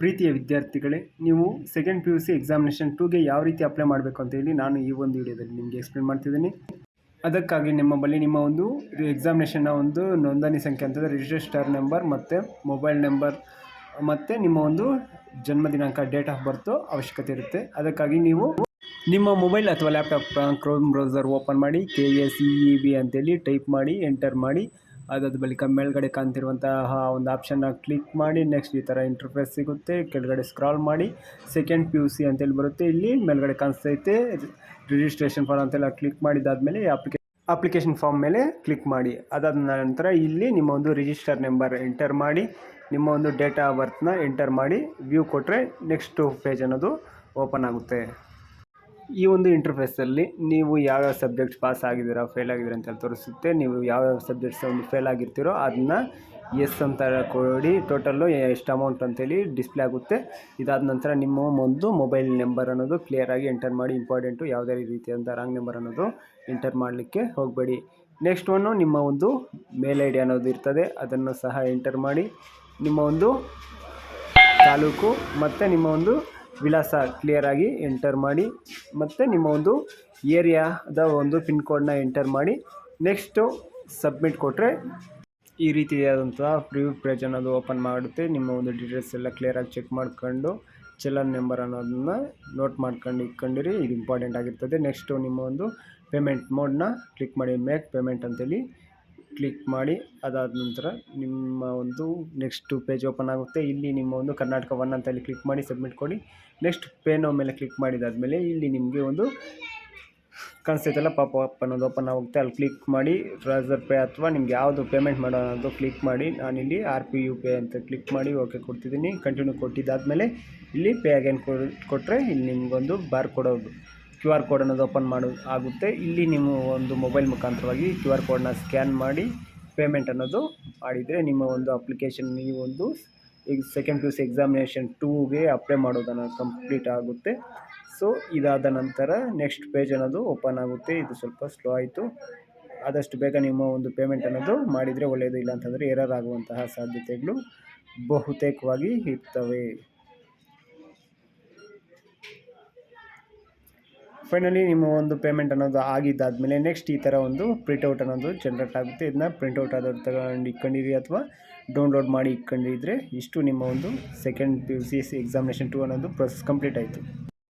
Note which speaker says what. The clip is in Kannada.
Speaker 1: ಪ್ರೀತಿಯ ವಿದ್ಯಾರ್ಥಿಗಳೇ, ನೀವು second P U C examination ಟೂಗೆ ಯಾವ ರೀತಿ ಅಪ್ಲೈ ಮಾಡಬೇಕು ಅಂತ ಹೇಳಿ ನಾನು ಈ ಒಂದು ವಿಡಿಯೋದಲ್ಲಿ ನಿಮಗೆ ಎಕ್ಸ್ಪ್ಲೇನ್ ಮಾಡ್ತಿದ್ದೀನಿ. ಅದಕ್ಕಾಗಿ ನಿಮ್ಮ ಬಳಿ ನಿಮ್ಮ ಒಂದು ಎಕ್ಸಾಮಿನೇಷನ್ನ ಒಂದು ನೋಂದಣಿ ಸಂಖ್ಯೆ ಅಂತಂದರೆ ರಿಜಿಸ್ಟರ್ ನಂಬರ್ ಮತ್ತು ಮೊಬೈಲ್ ನಂಬರ್ ಮತ್ತು ನಿಮ್ಮ ಒಂದು ಜನ್ಮ ದಿನಾಂಕ ಡೇಟ್ ಆಫ್ ಬರ್ತು ಅವಶ್ಯಕತೆ ಇರುತ್ತೆ. ಅದಕ್ಕಾಗಿ ನೀವು ನಿಮ್ಮ ಮೊಬೈಲ್ ಅಥವಾ ಲ್ಯಾಪ್ಟಾಪ್ ಕ್ರೋಮ್ ಬ್ರೌಸರ್ ಓಪನ್ ಮಾಡಿ K A C E B ಅಂತೇಳಿ ಟೈಪ್ ಮಾಡಿ ಎಂಟರ್ ಮಾಡಿ. ಅದಾದ ಬಳಿಕ ಮೇಲ್ಗಡೆ ಕಾಣ್ತಿರುವಂತಹ ಒಂದು ಆಪ್ಷನ್ನ ಕ್ಲಿಕ್ ಮಾಡಿ ನೆಕ್ಸ್ಟ್ ಈ ಥರ ಇಂಟರ್ಫೇಸ್ ಸಿಗುತ್ತೆ. ಕೆಳಗಡೆ ಸ್ಕ್ರಾಲ್ ಮಾಡಿ ಸೆಕೆಂಡ್ ಪಿ ಯು ಸಿ ಅಂತೇಳಿ ಬರುತ್ತೆ. ಇಲ್ಲಿ ಮೇಲ್ಗಡೆ ಕಾಣಿಸ್ತೈತೆ ರಿಜಿಸ್ಟ್ರೇಷನ್ ಫಾರ್ ಅಂತೆಲ್ಲ ಕ್ಲಿಕ್ ಮಾಡಿದಾದ್ಮೇಲೆ ಅಪ್ಲಿಕೇ ಅಪ್ಲಿಕೇಶನ್ ಫಾರ್ಮ್ ಮೇಲೆ ಕ್ಲಿಕ್ ಮಾಡಿ. ಅದಾದ ನಂತರ ಇಲ್ಲಿ ನಿಮ್ಮ ಒಂದು ರಿಜಿಸ್ಟರ್ ನಂಬರ್ ಎಂಟರ್ ಮಾಡಿ, ನಿಮ್ಮ ಒಂದು ಡೇಟ್ ಆಫ್ ಬರ್ತ್ನ ಎಂಟರ್ ಮಾಡಿ ವ್ಯೂ ಕೊಟ್ಟರೆ ನೆಕ್ಸ್ಟು ಪೇಜ್ ಅನ್ನೋದು ಓಪನ್ ಆಗುತ್ತೆ. ಈ ಒಂದು ಇಂಟರ್ಫೇಸಲ್ಲಿ ನೀವು ಯಾವ್ಯಾವ ಸಬ್ಜೆಕ್ಟ್ಸ್ ಪಾಸ್ ಆಗಿದ್ದೀರಾ ಫೇಲ್ ಆಗಿದ್ದೀರಾ ಅಂತ ತೋರಿಸುತ್ತೆ. ನೀವು ಯಾವ್ಯಾವ ಸಬ್ಜೆಕ್ಟ್ಸ್ ಒಂದು ಫೇಲ್ ಆಗಿರ್ತೀರೋ ಅದನ್ನ ಎಸ್ ಅಂತ ಕೊಡಿ ಟೋಟಲ್ಲು ಎಷ್ಟು ಅಮೌಂಟ್ ಅಂತೇಳಿ ಡಿಸ್ಪ್ಲೇ ಆಗುತ್ತೆ. ಇದಾದ ನಂತರ ನಿಮ್ಮ ಒಂದು ಮೊಬೈಲ್ ನಂಬರ್ ಅನ್ನೋದು ಕ್ಲಿಯರಾಗಿ ಎಂಟರ್ ಮಾಡಿ ಇಂಪಾರ್ಟೆಂಟು ಯಾವುದೇ ರೀತಿಯಾದಂಥ ರಾಂಗ್ ನಂಬರ್ ಅನ್ನೋದು ಎಂಟರ್ ಮಾಡಲಿಕ್ಕೆ ಹೋಗಬೇಡಿ. ನೆಕ್ಸ್ಟ್ ಒನ್ನು ನಿಮ್ಮ ಒಂದು ಮೇಲ್ ಐ ಡಿ ಅನ್ನೋದು ಇರ್ತದೆ. ಅದನ್ನು ಸಹ ಎಂಟರ್ ಮಾಡಿ ನಿಮ್ಮ ಒಂದು ತಾಲೂಕು ಮತ್ತು ನಿಮ್ಮ ಒಂದು ವಿಳಾಸ ಕ್ಲಿಯರಾಗಿ ಎಂಟರ್ ಮಾಡಿ, ಮತ್ತು ನಿಮ್ಮ ಒಂದು ಏರಿಯಾದ ಒಂದು ಪಿನ್ ಕೋಡ್ನ ಎಂಟರ್ ಮಾಡಿ ನೆಕ್ಸ್ಟು ಸಬ್ಮಿಟ್ ಕೊಟ್ಟರೆ ಈ ರೀತಿಯಾದಂತಹ ಪ್ರಿವ್ಯೂ ಪೇಜ್ ಅನ್ನೋದು ಓಪನ್ ಮಾಡುತ್ತೆ. ನಿಮ್ಮ ಒಂದು ಡೀಟೇಲ್ಸ್ ಎಲ್ಲ ಕ್ಲಿಯರಾಗಿ ಚೆಕ್ ಮಾಡ್ಕೊಂಡು ಚಲನ್ ನಂಬರ್ ಅನ್ನೋದನ್ನ ನೋಟ್ ಮಾಡ್ಕೊಂಡು ಇಟ್ಕೊಂಡಿರಿ ಇದು ಇಂಪಾರ್ಟೆಂಟ್ ಆಗಿರ್ತದೆ. ನೆಕ್ಸ್ಟು ನಿಮ್ಮ ಒಂದು ಪೇಮೆಂಟ್ ಮೋಡ್ನ ಕ್ಲಿಕ್ ಮಾಡಿ ಮೇಕ್ ಪೇಮೆಂಟ್ ಅಂತೇಳಿ ಕ್ಲಿಕ್ ಮಾಡಿ ಅದಾದ ನಂತರ ನಿಮ್ಮ ಒಂದು ನೆಕ್ಸ್ಟ್ ಪೇಜ್ ಓಪನ್ ಆಗುತ್ತೆ. ಇಲ್ಲಿ ನಿಮ್ಮ ಒಂದು ಕರ್ನಾಟಕ ಒನ್ ಅಂತ ಇಲ್ಲಿ ಕ್ಲಿಕ್ ಮಾಡಿ ಸಬ್ಮಿಟ್ ಕೊಡಿ. ನೆಕ್ಸ್ಟ್ ಪೇನೋ ಮೇಲೆ ಕ್ಲಿಕ್ ಮಾಡಿದಾದಮೇಲೆ ಇಲ್ಲಿ ನಿಮಗೆ ಒಂದು ಕಾಣಿಸ್ತೈತಲ್ಲ ಪಾಪ ಅಪ್ ಅನ್ನೋದು ಓಪನ್ ಆಗುತ್ತೆ. ಅಲ್ಲಿ ಕ್ಲಿಕ್ ಮಾಡಿ ಟ್ರಾನ್ಸ್ಫರ್ ಪೇ ಅಥವಾ ನಿಮ್ಗೆ ಯಾವುದು ಪೇಮೆಂಟ್ ಮಾಡೋದು ಕ್ಲಿಕ್ ಮಾಡಿ. ನಾನಿಲ್ಲಿ ಆರ್ ಪಿ ಯು ಪೇ ಅಂತ ಕ್ಲಿಕ್ ಮಾಡಿ ಓಕೆ ಕೊಡ್ತಿದ್ದೀನಿ. ಕಂಟಿನ್ಯೂ ಕೊಟ್ಟಿದ್ದಾದಮೇಲೆ ಇಲ್ಲಿ ಪೇ ಅಗೇನ್ ಕೊಟ್ಟರೆ ಇಲ್ಲಿ ನಿಮಗೊಂದು ಬಾರ್ ಕೊಡೋದು. ಕ್ಯೂ ಆರ್ ಕೋಡ್ ಅನ್ನೋದು ಓಪನ್ ಮಾಡು ಆಗುತ್ತೆ. ಇಲ್ಲಿ ನೀವು ಒಂದು ಮೊಬೈಲ್ ಮುಖಾಂತರವಾಗಿ ಕ್ಯೂ ಆರ್ ಕೋಡ್ನ ಸ್ಕ್ಯಾನ್ ಮಾಡಿ ಪೇಮೆಂಟ್ ಅನ್ನೋದು ಮಾಡಿದರೆ ನಿಮ್ಮ ಒಂದು ಅಪ್ಲಿಕೇಶನ್ ನೀವು ಒಂದು ಈಗ ಸೆಕೆಂಡ್ ಪ್ಯೂಸ್ ಎಕ್ಸಾಮಿನೇಷನ್ ಟೂಗೆ ಅಪ್ಲೈ ಮಾಡೋದನ್ನು ಕಂಪ್ಲೀಟ್ ಆಗುತ್ತೆ. ಸೊ, ಇದಾದ ನಂತರ ನೆಕ್ಸ್ಟ್ ಪೇಜ್ ಅನ್ನೋದು ಓಪನ್ ಆಗುತ್ತೆ. ಇದು ಸ್ವಲ್ಪ ಸ್ಲೋ ಆಯಿತು. ಆದಷ್ಟು ಬೇಗ ನಿಮ್ಮ ಒಂದು ಪೇಮೆಂಟ್ ಅನ್ನೋದು ಮಾಡಿದರೆ ಒಳ್ಳೆಯದು ಇಲ್ಲ ಅಂತಂದರೆ ಎರರ್ ಆಗುವಂತಹ ಸಾಧ್ಯತೆಗಳು ಬಹುತೇಕವಾಗಿ ಇರ್ತವೆ. ಫೈನಲಿ ನಿಮ್ಮ ಒಂದು ಪೇಮೆಂಟ್ ಅನ್ನೋದು ಆಗಿದ್ದಾದಮೇಲೆ ನೆಕ್ಸ್ಟ್ ಈ ಥರ ಒಂದು ಪ್ರಿಂಟೌಟ್ ಅನ್ನೋದು ಜನ್ರೇಟ್ ಆಗುತ್ತೆ. ಇದನ್ನ ಪ್ರಿಂಟೌಟ್ ಆದವ್ರು ತಗೊಂಡು ಇಟ್ಕೊಂಡಿರಿ ಅಥವಾ ಡೌನ್ಲೋಡ್ ಮಾಡಿ ಇಟ್ಕೊಂಡಿದ್ರೆ ಇಷ್ಟು ನಿಮ್ಮ ಒಂದು second P U C examination two ಅನ್ನೋದು ಪ್ರೊಸೆಸ್ ಕಂಪ್ಲೀಟ್ ಆಯಿತು.